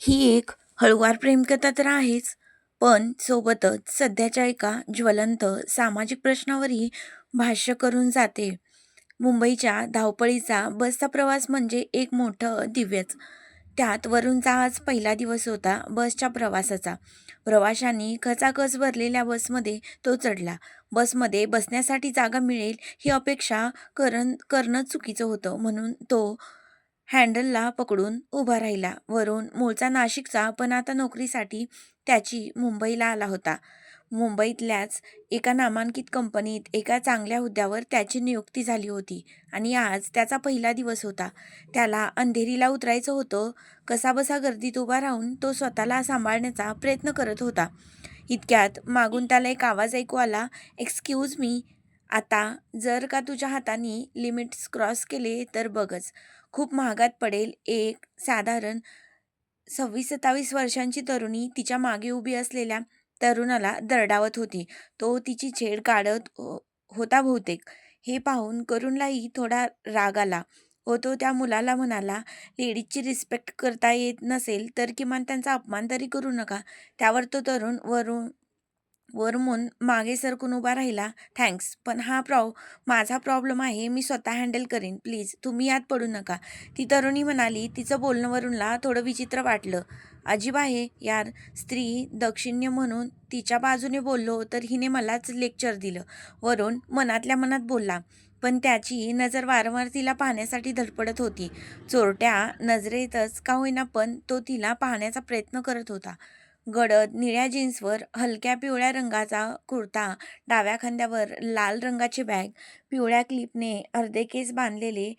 ही एक हळुवार प्रेमकथा तर आहेच, पण सोबतच सध्याच्या एका ज्वलंत सामाजिक प्रश्नावरही भाष्य करून जाते. मुंबईच्या धावपळीचा बसचा प्रवास म्हणजे एक मोठं दिव्यच. त्यात वरूणचा आज पहिला दिवस होता बसच्या प्रवासाचा. प्रवाशांनी खचाखच भरलेल्या बसमध्ये तो चढला. बसमध्ये बसण्यासाठी जागा मिळेल ही अपेक्षा करण करणं चुकीचं होतं म्हणून तो हँडलला पकडून उभा राहिला. वरून मूळचा नाशिकचा पण आता नोकरीसाठी त्याची मुंबईला आला होता. मुंबईतल्याच एका नामांकित कंपनीत एका चांगल्या हुद्द्यावर त्याची नियुक्ती झाली होती आणि आज त्याचा पहिला दिवस होता. त्याला अंधेरीला उतरायचं होतं. कसाबसा गर्दीत उभा राहून तो स्वतःला सांभाळण्याचा प्रयत्न करत होता. इतक्यात मागून त्याला एक आवाज ऐकू आला, एक्सक्यूज मी, आता जर का तुझ्या हाताने लिमिट्स क्रॉस केले तर बघच, खूप महागात पडेल. एक साधारण सव्वीस सत्तावीस वर्षांची तरुणी तिच्यामागे उभी असलेल्या तरुणाला दरडावत होती. तो तिची छेड काढत होता बहुतेक. हे पाहून करुणलाही थोडा राग आला व तो त्या मुलाला म्हणाला, लेडीजची रिस्पेक्ट करता येत नसेल तर किमान त्यांचा अपमान तरी करू नका. त्यावर तो तरुण वरून वरमून मागे सरकून उभा राहिला. थँक्स, पण हा प्रॉ माझा प्रॉब्लेम आहे. मी स्वतः हँडल करीन. प्लीज तुम्ही यात पडू नका. ती तरुणी म्हणाली. तिचं बोलणं वरूनला थोडं विचित्र वाटलं. अजीब आहे यार, स्त्री दक्षिण्य म्हणून तिच्या बाजूने बोललो तर हिने मलाच लेक्चर दिलं. वरून मनातल्या मनात बोलला. पण त्याची नजर वारंवार तिला पाहण्यासाठी धडपडत होती. चोरट्या नजरेतच का होईना पण तो तिला पाहण्याचा प्रयत्न करत होता. गडद निळ्या जीन्सवर हलक्या पिवळ्या रंगाचा कुर्ता, डाव्या खांद्यावर लाल रंगाची बॅग, पिवळ्या क्लिपने अर्धे केस बांधलेले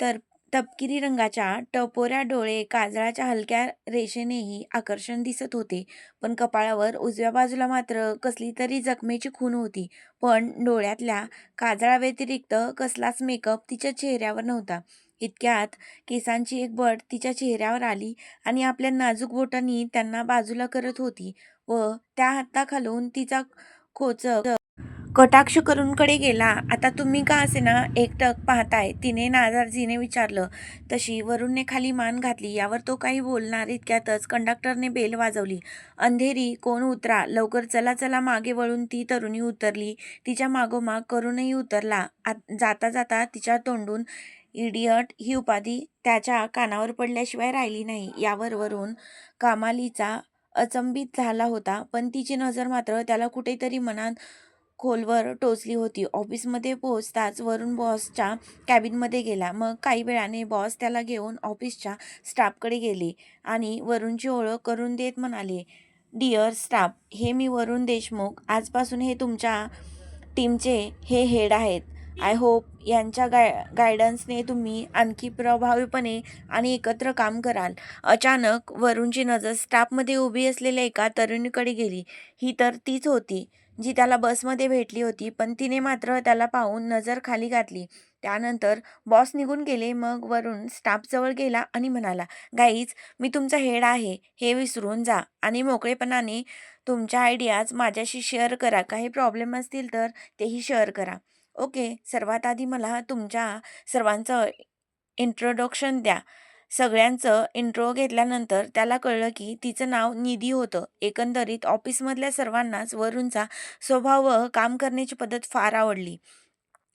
तर तपकिरी रंगाच्या टपोऱ्या डोळे काजळाच्या हलक्या रेषेनेही आकर्षण दिसत होते. पण कपाळावर उजव्या बाजूला मात्र कसली तरी जखमेची खून होती. पण डोळ्यातल्या काजळाव्यतिरिक्त कसलाच मेकअप तिच्या चेहऱ्यावर नव्हता. इतक्यात केसांची एक बट तिच्या चेहऱ्यावर आली आणि आपल्या नाजूक बोटांनी त्यांना बाजूला करत होती व त्या हाताखालून तिचा खोच कटाक्ष करूनकडे गेला. आता तुम्ही का असे ना एकटक पाहताय? तिने नाजारजीने विचारलं. तशी वरूणने खाली मान घातली. यावर तो काही बोलणार इतक्यातच कंडक्टरने बेल वाजवली. अंधेरी कोण उतरा लवकर चला चला मागे वळून ती तरुणी उतरली. तिच्या मागोमाग करूनही उतरला. जाता जाता तिच्या तोंडून इडियट ही उपाधी त्याच्या कानावर पडल्याशिवाय राहिली नाही. यावर वरून कामालीचा अचंबित झाला होता. पण तिची नजर मात्र त्याला कुठेतरी मनात खोलवर टोचली होती. ऑफिसमध्ये पोहोचताच वरून बॉसच्या कॅबिनमध्ये गेला. मग काही वेळाने बॉस त्याला घेऊन ऑफिसच्या स्टाफकडे गेले आणि वरूणची ओळख करून देत म्हणाले, डिअर स्टाफ, हे मी वरूण देशमुख. आजपासून हे तुमच्या टीमचे हे हेड आहेत. आय होप यांच्या गाय गायडन्सने तुम्ही आणखी प्रभावीपणे आणि एकत्र काम कराल. अचानक वरूणची नजर स्टाफमध्ये उभी असलेल्या एका तरुणीकडे गेली. ही तर तीच होती जी त्याला बसमध्ये भेटली होती. पण तिने मात्र त्याला पाहून नजर खाली घातली. त्यानंतर बॉस निघून गेले. मग वरून स्टाफजवळ गेला आणि म्हणाला, गाईज, मी तुमचा हेड आहे हे विसरून जा आणि मोकळेपणाने तुमच्या आयडियाज माझ्याशी शेअर करा. काही प्रॉब्लेम असतील तर तेही शेअर करा. ओके, सर्वात आधी मला तुमच्या सर्वांचं इंट्रोडक्शन द्या. सगळ्यांचं इंट्रो घेतल्यानंतर त्याला कळलं की तिचं नाव निधी होतं. एकंदरीत ऑफिसमधल्या सर्वांनाच वरूणचा स्वभाव व काम करण्याची पद्धत फार आवडली.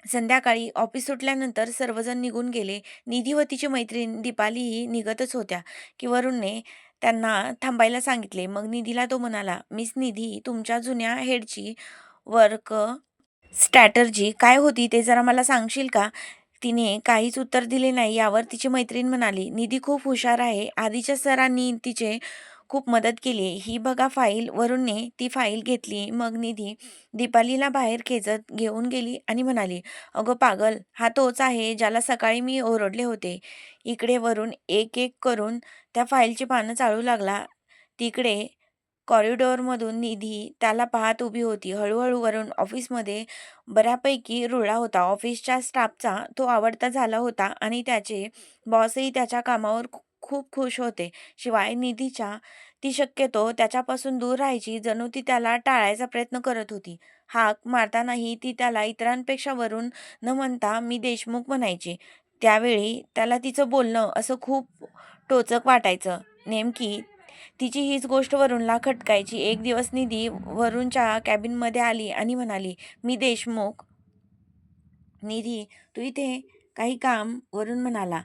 संध्याकाळी ऑफिस सुटल्यानंतर सर्वजण निघून गेले. निधी व तिची मैत्रीण दीपालीही निघतच होत्या की वरुणने त्यांना थांबायला सांगितले. मग निधीला तो म्हणाला, मिस निधी, तुमच्या जुन्या हेडची वर्क स्ट्रॅटर्जी काय होती ते जरा मला सांगशील का? तिने काहीच उत्तर दिले नाही. यावर तिची मैत्रीण म्हणाली, निधी खूप हुशार आहे. आधीच्या सरांनी तिचे खूप मदत केली. ही बघा फाईल. वरुणने ती फाईल घेतली. मग निधी दीपालीला बाहेर खेचत घेऊन गेली आणि म्हणाली, अगं पागल, हा तोच आहे ज्याला सकाळी मी ओरडले होते. इकडे वरून एक एक करून त्या फाईलची पानं चाळू लागला. तिकडे कॉरिडॉरमधून निधी त्याला पाहत उभी होती. हळूहळू वरून ऑफिसमध्ये बऱ्यापैकी रुळला होता. ऑफिसच्या स्टाफचा तो आवडता झाला होता आणि त्याचे बॉसही त्याच्या कामावर खूप खुश होते. शिवाय निधीच्या ती शक्यतो त्याच्यापासून दूर राहायची. जणू ती त्याला टाळायचा प्रयत्न करत होती. हाक मारतानाही ती त्याला इतरांपेक्षा वरून न म्हणता मी देशमुख म्हणायची. त्यावेळी त्याला तिचं बोलणं असं खूप टोचक वाटायचं. नेमकी तिची हीच गोष्ट वरुणला खटकायची. एक दिवस निधी वरुणच्या कॅबिनमध्ये आली आणि म्हणाली मी देशमुख. निधी तू इथे काही काम वरून म्हणाला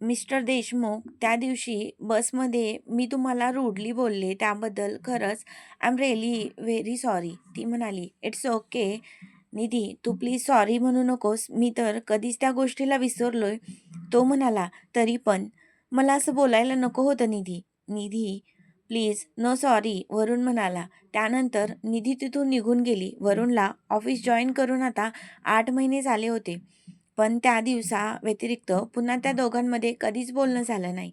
मिस्टर देशमुख त्या दिवशी बसमध्ये मी तुम्हाला रूडली बोलले त्याबद्दल खरंच I am really very sorry ती म्हणाली इट्स ओके निधी तू प्लीज सॉरी म्हणू नकोस. मी तर कधीच त्या गोष्टीला विसरलोय. तो म्हणाला तरी पण. मला असं बोलायला नको होतं Nidhi. Nidhi please no sorry Varun म्हणाला. त्यानंतर निधी तिथून निघून गेली. वरुणला ऑफिस जॉईन करून आता आठ महिने झाले होते. पण त्या दिवसा व्यतिरिक्त पुन्हा त्या दोघांमध्ये कधीच बोलणं झालं नाही.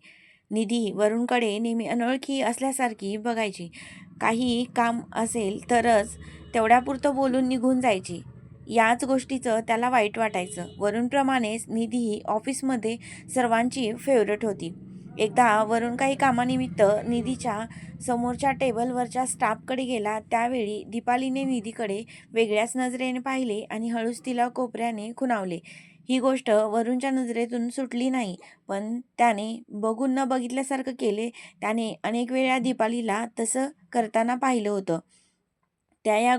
निधी वरुणकडे नेहमी अनोळखी असल्यासारखी बघायची. काही काम असेल तरच तेवढ्यापुरतं बोलून निघून जायची. याच गोष्टीचं त्याला वाईट वाटायचं. वरुणप्रमाणेच निधीही ऑफिसमध्ये सर्वांची फेवरेट होती. एकदा वरून काही कामानिमित्त निधीच्या समोरच्या टेबलवरच्या स्टाफकडे गेला. त्यावेळी दीपालीने निधीकडे वेगळ्याच नजरेने पाहिले आणि हळूच तिला कोपऱ्याने खुणावले. ही गोष्ट वरूणच्या नजरेतून सुटली नाही पण त्याने बघून न बघितल्यासारखं केले. त्याने अनेक वेळा दीपालीला तसं करताना पाहिलं होतं. त्या या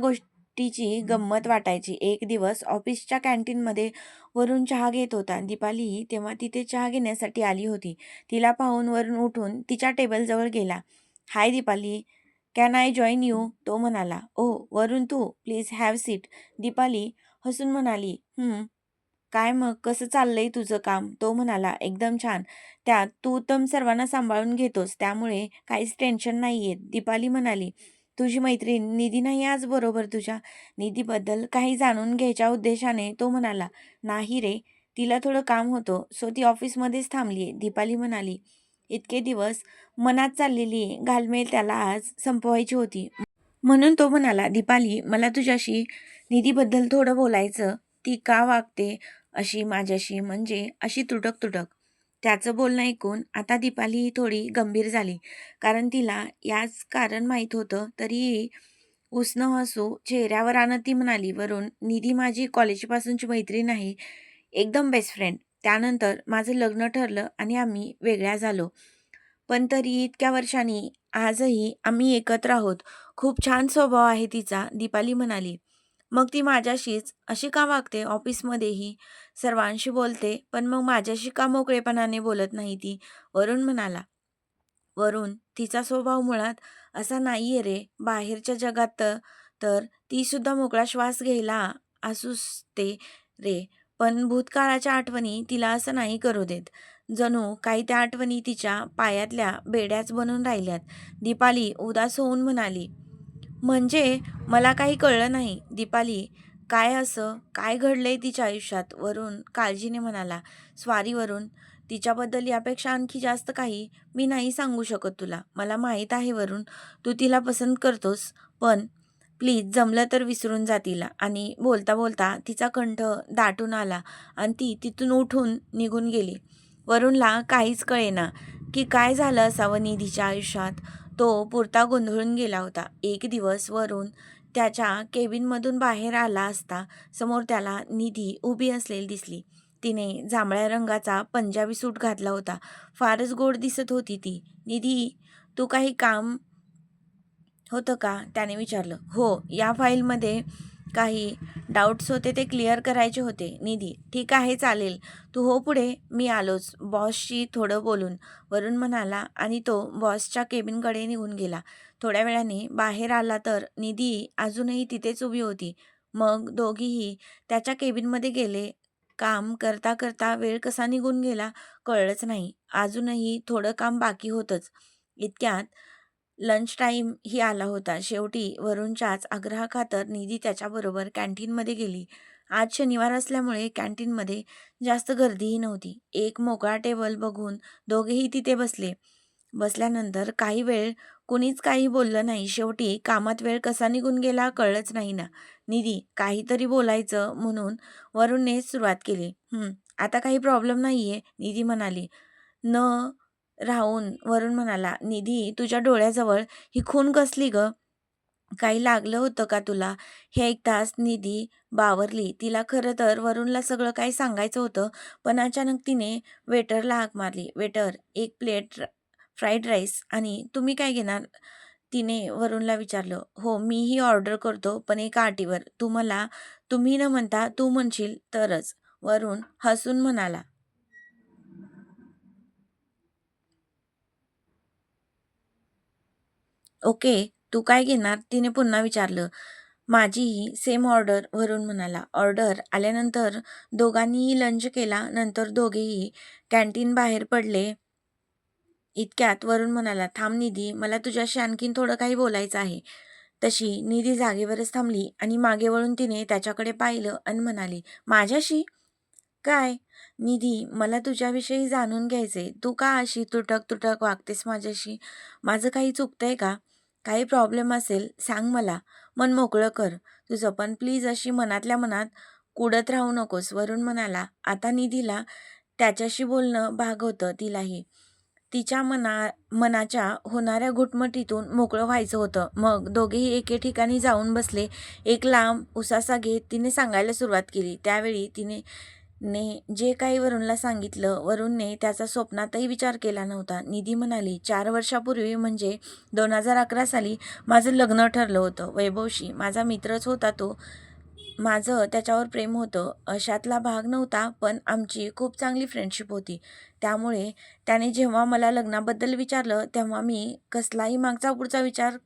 गोष्टीची गंमत वाटायची. एक दिवस ऑफिसच्या कॅन्टीनमध्ये वरून चहा घेत होता. दीपाली तेव्हा तिथे चहा घेण्यासाठी आली होती. तिला पाहून वरून उठून तिच्या टेबलजवळ गेला. Hi Deepali can I join you तो म्हणाला. ओ वरून तू प्लीज हॅव सीट दीपाली हसून म्हणाली. हं काय मग? कसं चाललंय तुझं काम? तो म्हणाला. एकदम छान. त्यात तू उत्तम सर्वांना सांभाळून घेतोस. त्यामुळे काहीच टेन्शन नाही येत दीपाली म्हणाली. तुझी मैत्रीण निधी नाही आज बरोबर तुझ्या. निधीबद्दल काही जाणून घ्यायच्या उद्देशाने तो म्हणाला नाही रे तिला थोडं काम होतं सो ती ऑफिसमध्येच थांबली आहे दीपाली म्हणाली. इतके दिवस मनात चाललेली घालमेल त्याला आज संपवायची होती. म्हणून तो म्हणाला दीपाली मला तुझ्याशी निधीबद्दल थोडं बोलायचं ती का वागते अशी माझ्याशी म्हणजे अशी तुटक तुटक त्याचं बोलणं ऐकून आता दीपाली थोडी गंभीर झाली. कारण तिला याच कारण माहीत होतं तरीही उसनं हसू चेहऱ्यावर आणत ती म्हणाली वरून निधी माझी कॉलेजपासूनची मैत्रीण आहे एकदम बेस्ट फ्रेंड त्यानंतर माझं लग्न ठरलं आणि आम्ही वेगळ्या झालो. पण तरी इतक्या वर्षांनी आजही आम्ही एकत्र आहोत. खूप छान स्वभाव आहे तिचा दीपाली म्हणाली. मग ती माझ्याशीच अशी का वागते? ऑफिसमध्येही सर्वांशी बोलते पण मग माझ्याशी का मोकळेपणाने बोलत नाही ती? वरुण म्हणाला. वरून तिचा स्वभाव मुळात असा नाहीये रे. बाहेरच्या जगात तर तीसुद्धा मोकळा श्वास घ्यायला असुसते रे. पण भूतकाळाच्या आठवणी तिला असं नाही करू देत. जणू काही त्या आठवणी तिच्या पायातल्या बेड्याच बनून राहिल्यात. दीपाली उदास होऊन म्हणाली म्हणजे? मला काही कळलं नाही. दीपाली काय असं? काय घडलंय तिच्या आयुष्यात? वरून काळजीने म्हणाला स्वारीवरून तिच्याबद्दल यापेक्षा आणखी जास्त काही मी नाही सांगू शकत तुला. मला माहीत आहे वरून तू तिला पसंत करतोस पण प्लीज जमलं तर विसरून जा तिला. आणि बोलता बोलता तिचा कंठ दाटून आला आणि ती तिथून उठून निघून गेली. वरुणला काहीच कळेना की काय झालं असावं निधीच्या आयुष्यात. तो पुरता गोंधळून गेला होता. एक दिवस वरून त्याच्या केबिनमधून बाहेर आला असता समोर त्याला निधी उभी असलेली दिसली. तिने जांभळ्या रंगाचा पंजाबी सूट घातला होता. फारच गोड दिसत होती ती. निधी तू काही काम होतं का? त्याने विचारलं. हो या फाईलमध्ये काही डाऊट्स होते ते क्लिअर करायचे होते. निधी ठीक आहे चालेल. तू हो पुढे मी आलोच. बॉसशी थोडं बोलून. वरून म्हणाला आणि तो बॉसच्या केबिनकडे निघून गेला. थोड्या वेळाने बाहेर आला तर निधी अजूनही तिथेच उभी होती. मग दोघीही त्याच्या केबिनमध्ये गेले. काम करता करता वेळ कसा निघून गेला कळलंच नाही. अजूनही थोडं काम बाकी होतंच. इतक्यात लंच टाईम ही आला होता. शेवटी वरुणच्याच आग्रहाखातर निधी त्याच्याबरोबर कॅन्टीनमध्ये गेली. आज शनिवार असल्यामुळे कॅन्टीनमध्ये जास्त गर्दीही नव्हती. एक मोकळा टेबल बघून दोघेही तिथे बसले. बसल्यानंतर काही वेळ कुणीच काही बोललं नाही. शेवटी कामात वेळ कसा निघून गेला कळलंच नाही ना निधी काहीतरी बोलायचं म्हणून वरुणने सुरुवात केली. आता काही प्रॉब्लेम नाही आहे निधी म्हणाली. न राहून वरून म्हणाला निधी तुझ्या डोळ्याजवळ ही खून कसली ग? काही लागलं होतं का तुला? हे ऐकताच निधी बावरली. तिला खरं तर वरुणला सगळं काही सांगायचं होतं पण अचानक तिने वेटरला हाक मारली. वेटर एक प्लेट फ्राईड राईस आणि तुम्ही काय घेणार? तिने वरुणला विचारलं. हो मीही ऑर्डर करतो पण एका आटीवर. तू मला तुम्ही न म्हणता तू म्हणशील तरच. वरुण हसून म्हणाला. ओके तू काय घेणार? तिने पुन्हा विचारलं. माझीही सेम ऑर्डर वरून म्हणाला. ऑर्डर आल्यानंतर दोघांनीही लंच केला. नंतर दोघेही कॅन्टीन बाहेर पडले. इतक्यात वरून म्हणाला थांब निधी मला तुझ्याशी आणखीन थोडं काही बोलायचं आहे. तशी निधी जागेवरच थांबली आणि मागे वळून तिने त्याच्याकडे पाहिलं आणि म्हणाली माझ्याशी? काय? निधी मला तुझ्याविषयी जाणून घ्यायचे तू का अशी तुटक तुटक वागतेस माझ्याशी? माझं काही चुकतंय का? काही प्रॉब्लेम असेल सांग मला. मन मोकळं कर. तुझं पण प्लीज अशी मनातल्या मनात कुडत राहू नकोस. वरून म्हणाला आता निधीला त्याच्याशी बोलणं भाग होतं तिलाही. तिच्या मना मनाच्या होणाऱ्या घुटमटीतून मोकळं व्हायचं होतं. मग दोघेही एके ठिकाणी जाऊन बसले. एक लांब उसासा घेत तिने सांगायला सुरुवात केली. त्यावेळी तिने ने जे काही वरुणला सांगितलं वरुणने त्याचा स्वप्नातही विचार केला नव्हता. निधी म्हणाली चार वर्षापूर्वी म्हणजे दोन हजार अकरा साली माझं लग्न ठरलं होतं. वैभवशी माझा मित्रच होता तो. माझं त्याच्यावर प्रेम होतं. अशातला भाग नव्हता पण आमची खूप चांगली फ्रेंडशिप होती. त्यामुळे त्याने जेव्हा मला लग्नाबद्दल विचारलं तेव्हा मी कसलाही मागचा पुढचा विचार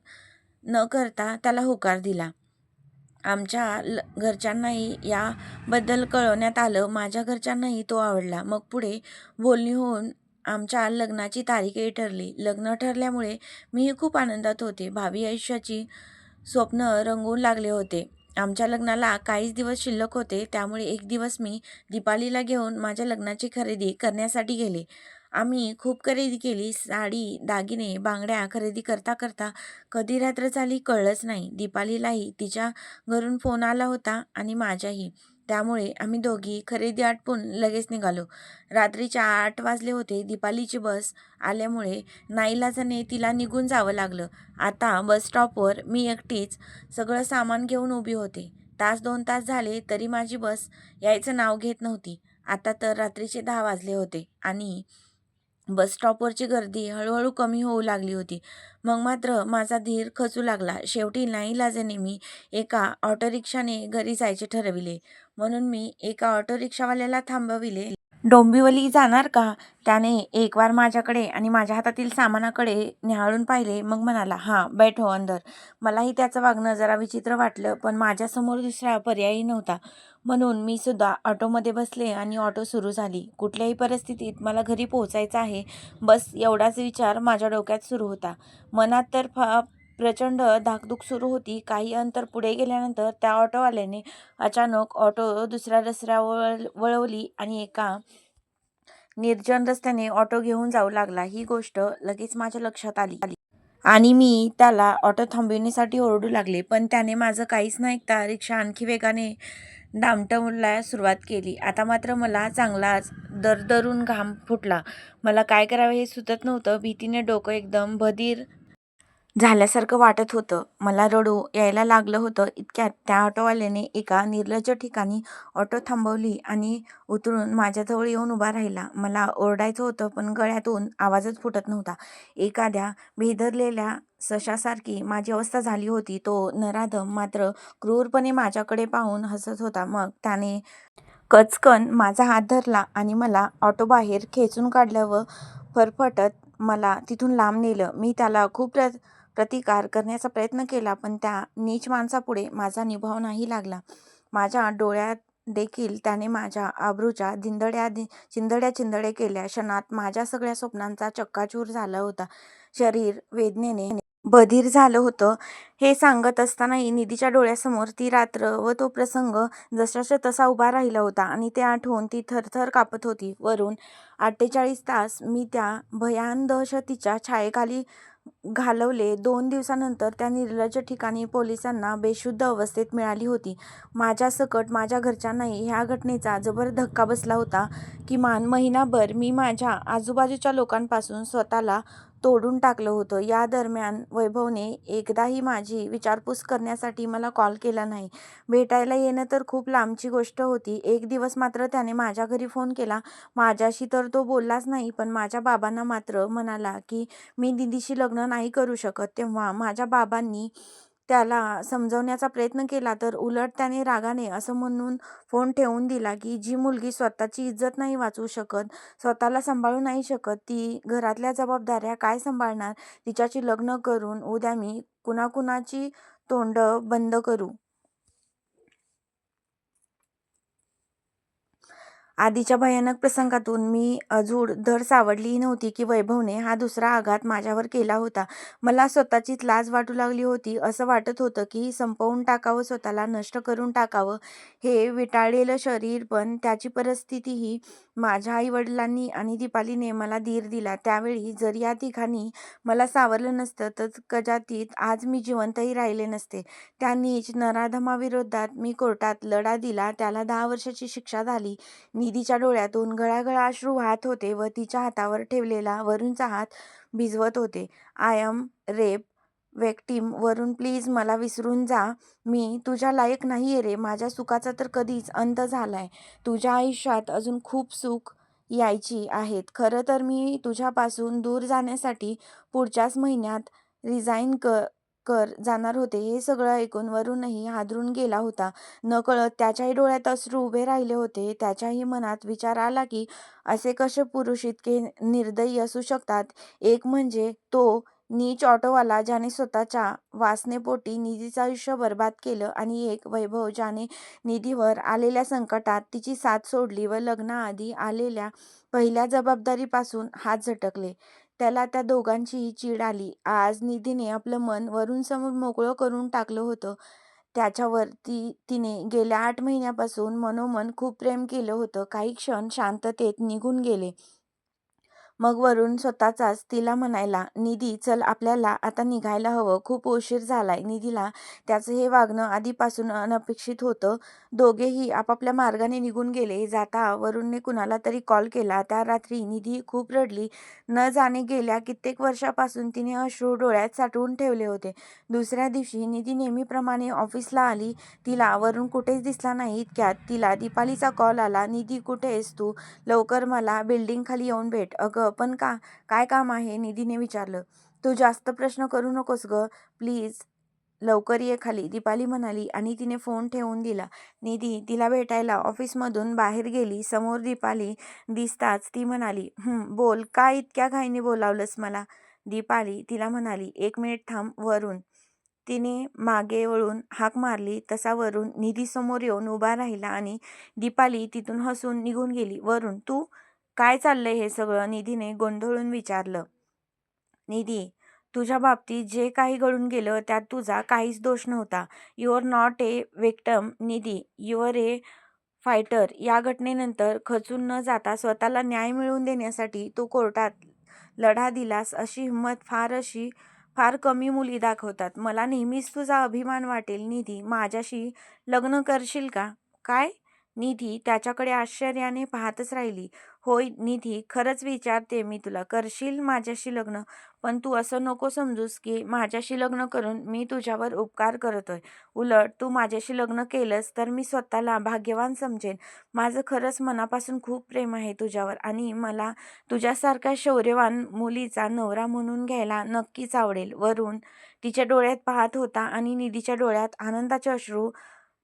न करता त्याला होकार दिला. आमच्या ल घरच्यांनाही याबद्दल कळवण्यात आलं. माझ्या घरच्यांनाही तो आवडला. मग पुढे बोलणी होऊन आमच्या लग्नाची तारीखही ठरली. लग्न ठरल्यामुळे मीही खूप आनंदात होते. भावी आयुष्याची स्वप्न रंगवून लागले होते. आमच्या लग्नाला काहीच दिवस शिल्लक होते. त्यामुळे एक दिवस मी दीपालीला घेऊन माझ्या लग्नाची खरेदी करण्यासाठी गेले. आम्ही खूप खरेदी केली साडी दागिने बांगड्या खरेदी करता करता कधी रात्र झाली कळलंच नाही. दीपालीलाही तिच्या घरून फोन आला होता आणि माझ्याही. त्यामुळे आम्ही दोघी खरेदी आटपून लगेच निघालो. रात्रीच्या आठ वाजले होते. दीपालीची बस आल्यामुळे नाईलाजाने तिला निघून जावं लागलं. आता बस स्टॉपवर मी एकटीच सगळं सामान घेऊन उभी होते. तास दोन तास झाले तरी माझी बस यायचं नाव घेत नव्हती. आता तर रात्रीचे दहा वाजले होते आणि बस स्टॉपवरची गर्दी हळूहळू कमी होऊ लागली होती. मग मात्र माझा धीर खचू लागला. शेवटी नाईलाजाने मी एका ऑटोरिक्षाने घरी जायचे ठरविले. म्हणून मी एका ऑटोरिक्षावाल्याला थांबविले. डोंबिवली जाणार का? त्याने एक वार माझ्याकडे आणि माझ्या हातातील सामानाकडे न्याहाळून पाहिले. मग म्हणाला हां बैठ हो अंदर. मलाही त्याचं वागणं जरा विचित्र वाटलं पण माझ्यासमोर दुसरा पर्यायही नव्हता. म्हणून मी सुद्धा ऑटोमध्ये बसले आणि ऑटो सुरू झाली. कुठल्याही परिस्थितीत मला घरी पोहोचायचं आहे. बस एवढाच विचार माझ्या डोक्यात सुरू होता. मनात तर फा प्रचंड धाकधूक सुरू होती. काही अंतर पुढे गेल्यानंतर त्या ऑटोवाल्याने अचानक ऑटो दुसऱ्या रस्त्यावर वळवली आणि एका निर्जन रस्त्याने ऑटो घेऊन जाऊ लागला. ही गोष्ट लगेच माझ्या लक्षात आली. आणि मी त्याला ऑटो थांबविण्यासाठी ओरडू लागले पण त्याने माझं काहीच न ऐकता रिक्षा आणखी वेगाने दामटवला सुरुवात केली. आता मात्र मला चांगलाच दरदरून घाम फुटला. मला काय करावे हे सुचत नव्हतं. भीतीने डोकं एकदम भदीर झाल्यासारखं वाटत होतं. मला रडू यायला लागलं होतं इतक्यात. त्या ऑटोवाल्याने एका निर्लज्ज ठिकाणी ऑटो थांबवली आणि उतरून माझ्याजवळ येऊन उभा राहिला. मला ओरडायचं होतं पण गळ्यातून आवाजच फुटत नव्हता. एखाद्या भेदरलेल्या सशासारखी माझी अवस्था झाली होती. तो नराधम मात्र क्रूरपणे माझ्याकडे पाहून हसत होता. मग त्याने कचकन माझा हात धरला आणि मला ऑटो बाहेर खेचून काढलं व फरफटत मला तिथून लांब नेलं. मी त्याला खूप प्र प्रतिकार करण्याचा प्रयत्न केला पण त्या नीच माणसापुढे माझा निभाव नाही लागला. माझ्या डोळ्यात देखील त्याने माझ्या आबरूच्या धिंदड्या दि चिंदड्या चिंदड्या केल्या. क्षणात माझ्या सगळ्या स्वप्नांचा चक्काचूर झाला होता. शरीर वेदनेने बधीर झालं होतं. हे सांगत असतानाही निधीच्या डोळ्यासमोर ती रात्र व तो प्रसंग जसाच्या तसा उभा राहिला होता आणि ते आठवून ती थरथर कापत होती. वरून अठ्ठेचाळीस तास मी त्या भयान दहशतीच्या छायेखाली घालवले. दोन दिवसानंतर त्या निर्लज्ज ठिकाणी पोलिसांना बेशुद्ध अवस्थेत मिळाली होती. माझ्यासकट माझ्या घरच्यांनाही ह्या घटनेचा जबर धक्का बसला होता. किमान महिनाभर मी माझ्या आजूबाजूच्या लोकांपासून स्वतःला तोडून टाकलं होतं. या दरम्यान वैभवने एकदाही माझी विचारपूस करण्यासाठी मला कॉल केला नाही. भेटायला येणं तर खूप लांबची गोष्ट होती. एक दिवस मात्र त्याने माझ्या घरी फोन केला. माझ्याशी तर तो बोललाच नाही, पण माझ्या बाबांना मात्र म्हणाला की मी दिदीशी लग्न नाही करू शकत. तेव्हा माझ्या बाबांनी त्याला समजवण्याचा प्रयत्न केला तर उलट त्याने रागाने असं म्हणून फोन ठेवून दिला की जी मुलगी स्वतःची इज्जत नाही वाचवू शकत, स्वतःला सांभाळू नाही शकत, ती घरातल्या जबाबदाऱ्या काय सांभाळणार? तिच्याशी लग्न करून उद्या मी कुणाकुणाची तोंड बंद करू? आधीच्या भयानक प्रसंगातून मी अजूड धड सावरलीही नव्हती की वैभवने हा दुसरा आघात माझ्यावर केला होता. मला स्वतःचीच लाज वाटू लागली होती. असं वाटत होतं की संपवून टाकावं स्वतःला, नष्ट करून टाकावं हे विटाळलेलं शरीर. पण त्याची परिस्थितीही माझ्या आईवडिलांनी आणि दीपालीने मला धीर दिला. त्यावेळी जर या तिघांनी मला सावरलं नसतं तर कदाचित आज मी जिवंतही राहिले नसते. त्या नीच नराधमाविरोधात मी कोर्टात लढा दिला. त्याला दहा वर्षाची शिक्षा झाली. निधीच्या डोळ्यातून गळागळा अश्रू वाहत होते व तिच्या हातावर ठेवलेला वरूणचा हात भिजवत होते. I am rape victim Varun please मला विसरून जा. मी तुझ्या लायक नाही आहे रे. माझ्या सुखाचा तर कधीच अंत झालाय. तुझ्या आयुष्यात अजून खूप सुख यायची आहेत. खरं तर मी तुझ्यापासून दूर जाण्यासाठी पुढच्याच महिन्यात रिझाईन क कर जाणार होते. हे सगळं ऐकून वरूनही हादरून गेला होता. नकळत त्याच्याही डोळ्यात अश्रू उभे राहिले होते. त्याच्याही मनात विचार आला की असे कसे पुरुष इतके निर्दयी असू शकतात? एक म्हणजे तो नीच ऑटोवाला ज्याने स्वतःच्या वासनेपोटी निधीचं आयुष्य बरबाद केलं आणि एक वैभव ज्याने निधीवर आलेल्या संकटात तिची साथ सोडली व लग्नाआधी आलेल्या पहिल्या जबाबदारीपासून हात झटकले. त्याला त्या दोघांचीही चीड आली. आज निधीने आपलं मन वरून समोर मोकळं करून टाकलं होतं. त्याच्यावरती तिने गेल्या आठ महिन्यापासून मनोमन खूप प्रेम केलं होतं. काही क्षण शांततेत निघून गेले. मग वरून स्वतःचाच तिला म्हणायला, निधी चल आपल्याला आता निघायला हवं. खूप उशीर झालाय. निधीला त्याचं हे वागणं आधीपासून अनपेक्षित होतं. दोघेही आपापल्या मार्गाने निघून गेले. जाता वरूणने कुणाला तरी कॉल केला. त्या रात्री निधी खूप रडली. न जाणे गेल्या कित्येक वर्षापासून तिने अश्रू डोळ्यात साठवून ठेवले होते. दुसऱ्या दिवशी निधी नेहमीप्रमाणे ऑफिसला आली. तिला वरून कुठेच दिसला नाही. इतक्यात तिला दीपालीचा कॉल आला. निधी कुठे आहेस तू? लवकर मला बिल्डिंगखाली येऊन भेट. अगं पण का? काय काम आहे? निधीने विचारलं. तू जास्त प्रश्न करू नकोस गं. प्लीज लवकर ये खाली, दीपाली म्हणाली आणि तिने फोन ठेवून दिला. निधी तिला भेटायला ऑफिसमधून बाहेर गेली. समोर दीपाली दिसताच ती म्हणाली, बोल, का इतक्या घाईने बोलावलंस मला? दीपाली तिला म्हणाली, एक मिनिट थांब वरून तिने मागे वळून हाक मारली तसा वरूण निधीसमोर येऊन उभा राहिला आणि दीपाली तिथून हसून निघून गेली. वरून तू? काय चाललंय हे सगळं? निधीने गोंधळून विचारलं. निधी, तुझ्या बाबतीत जे काही घडून गेलं त्यात तुझा काहीच दोष नव्हता. You're not a victim Nidhi, you're a fighter. या घटनेनंतर खचून न जाता स्वतःला न्याय मिळवून देण्यासाठी तू कोर्टात लढा दिलास अशी हिंमत फार अशी फार कमी मुली दाखवतात. मला नेहमीच तुझा अभिमान वाटेल. निधी, माझ्याशी लग्न करशील का? काय? निधी त्याच्याकडे आश्चर्याने पाहतच राहिली. होय निधी, खरंच विचारतेय मी तुला. करशील माझ्याशी लग्न? पण तू असं नको समजूस की माझ्याशी लग्न करून मी तुझ्यावर उपकार करतोय. उलट तू माझ्याशी लग्न केलंस तर मी स्वतःला भाग्यवान समजेन. माझं खरंच मनापासून खूप प्रेम आहे तुझ्यावर आणि मला तुझ्यासारख्या शौर्यवान मुलीचा नवरा म्हणून घ्यायला नक्कीच आवडेल. वरून तिच्या डोळ्यात पाहत होता आणि निधीच्या डोळ्यात आनंदाचे अश्रू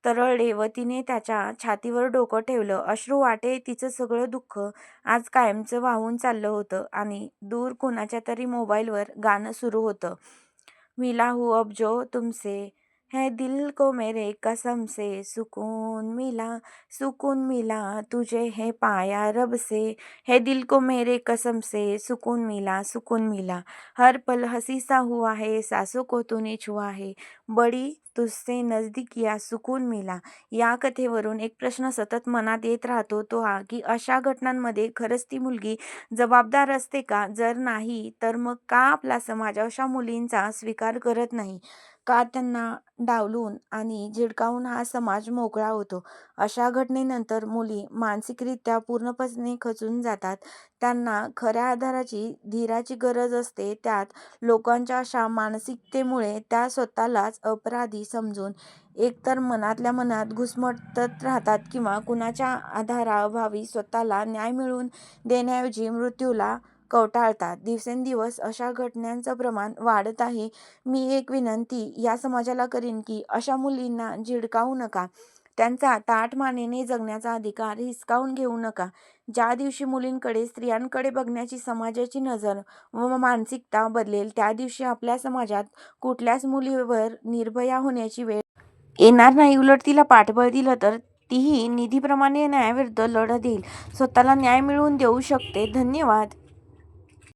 तरळले व तिने त्याच्या छातीवर डोकं ठेवलं. अश्रू वाटे तिचं सगळं दुःख आज कायमचं वाहून चाललं होतं आणि दूर कुणाच्या तरी मोबाईलवर गाणं सुरू होतं. मिला हू अब जो तुमसे है दिल को मेरे कसम से सुकून मिला सुकून मिला तुझे है पाया रब से। है दिल को मेरे कसम से सुकून मिला सुकून मिला। हर पल हसी सा हुआ है सासों को तूने छुआ है। बडी तुझसे नजदीकिया सुकून मिला। या कथेवरून एक प्रश्न सतत मनात येत राहतो तो हा की अशा घटनांमध्ये खरंच ती मुलगी जबाबदार असते का? जर नाही तर मग का आपला समाज अशा मुलींचा स्वीकार करत नाही? का त्यांना डावलून आणि झिडकावून हा समाज मोकळा होतो. अशा घटनेनंतर मुली मानसिकरित्या पूर्णपणे खचून जातात. त्यांना खऱ्या आधाराची धीराची गरज असते. त्यात लोकांच्या अशा मानसिकतेमुळे त्या स्वतःलाच अपराधी समजून एकतर मनातल्या मनात घुसमटत राहतात किंवा कुणाच्या आधाराअभावी स्वतःला न्याय मिळवून देण्याऐवजी मृत्यूला कवटाळतात. दिवसेंदिवस अशा घटनांचं प्रमाण वाढत आहे. मी एक विनंती या समाजाला करीन की अशा मुलींना झिडकावू नका. त्यांचा ताठ मानेने जगण्याचा अधिकार हिसकावून घेऊ नका. ज्या दिवशी मुलींकडे स्त्रियांकडे बघण्याची समाजाची नजर व मानसिकता बदलेल त्या दिवशी आपल्या समाजात कुठल्याच मुलीवर निर्भया होण्याची वेळ येणार नाही. उलट तिला पाठबळ दिलं तर तीही निधीप्रमाणे न्यायाविरुद्ध लढा देईल. स्वतःला न्याय मिळवून देऊ शकते. धन्यवाद.